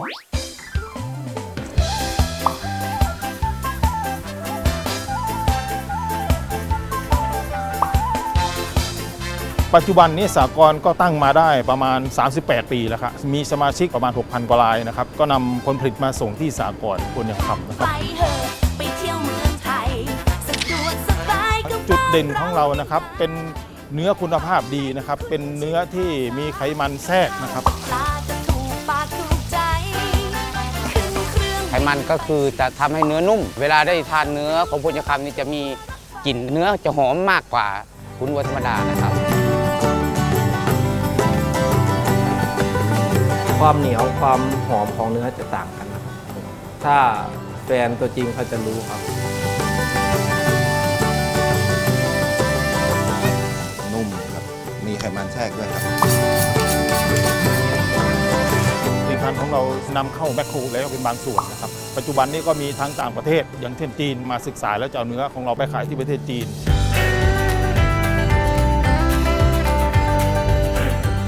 ปัจจุบันนี้สากลก็ตั้งมาได้ประมาณ 38 ปีแล้วครับ มีสมาชิกประมาณ 6,000 กว่ารายนะครับ ก็นำผลผลิตมาส่งที่สากลคนยังคำนะคไปรับเถอะไปเที่ยวเมืองไทยสะดวกสบายก็จุดเด่นของเรานะครับ เป็นเนื้อคุณภาพดีนะครับ เป็นเนื้อที่มีไขมันแทรกนะครับ ไขมันก็คือจะทำให้เนื้อนุ่ม เวลาได้ทานเนื้อของพุทธคำนี่จะมีกลิ่นเนื้อจะหอมมากกว่าคุณวัวธรรมดานะครับ ความเหนียวความหอมของเนื้อจะต่างกันนะครับถ้าแฟนตัวจริงเขาจะรู้ครับ นุ่มครับ มีไขมันแทรกด้วยครับผลิตภัณฑ์ ของเรานำเข้าแมคโครแล้วเป็นบางส่วนนะครับ ปัจจุบันนี้ก็มีทั้งต่างประเทศอย่างเช่นจีนมาศึกษาแล้วจะเอาเนื้อของเราไปขายที่ประเทศจีน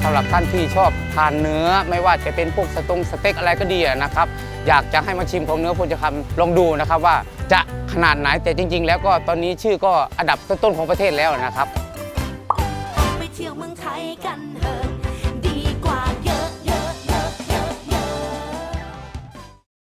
สำหรับท่านที่ชอบทานเนื้อไม่ว่าจะเป็นพวกสตงสเต็กอะไรก็ดีอะนะครับ อยากจะให้มาชิมของเนื้อพุทธคำลองดูนะครับว่าจะขนาดไหนแต่จริง ๆ แล้วก็ตอนนี้ชื่อก็อันดับต้นๆของประเทศแล้วนะครับ ไปเที่ยวเมืองไทยกันเถอะ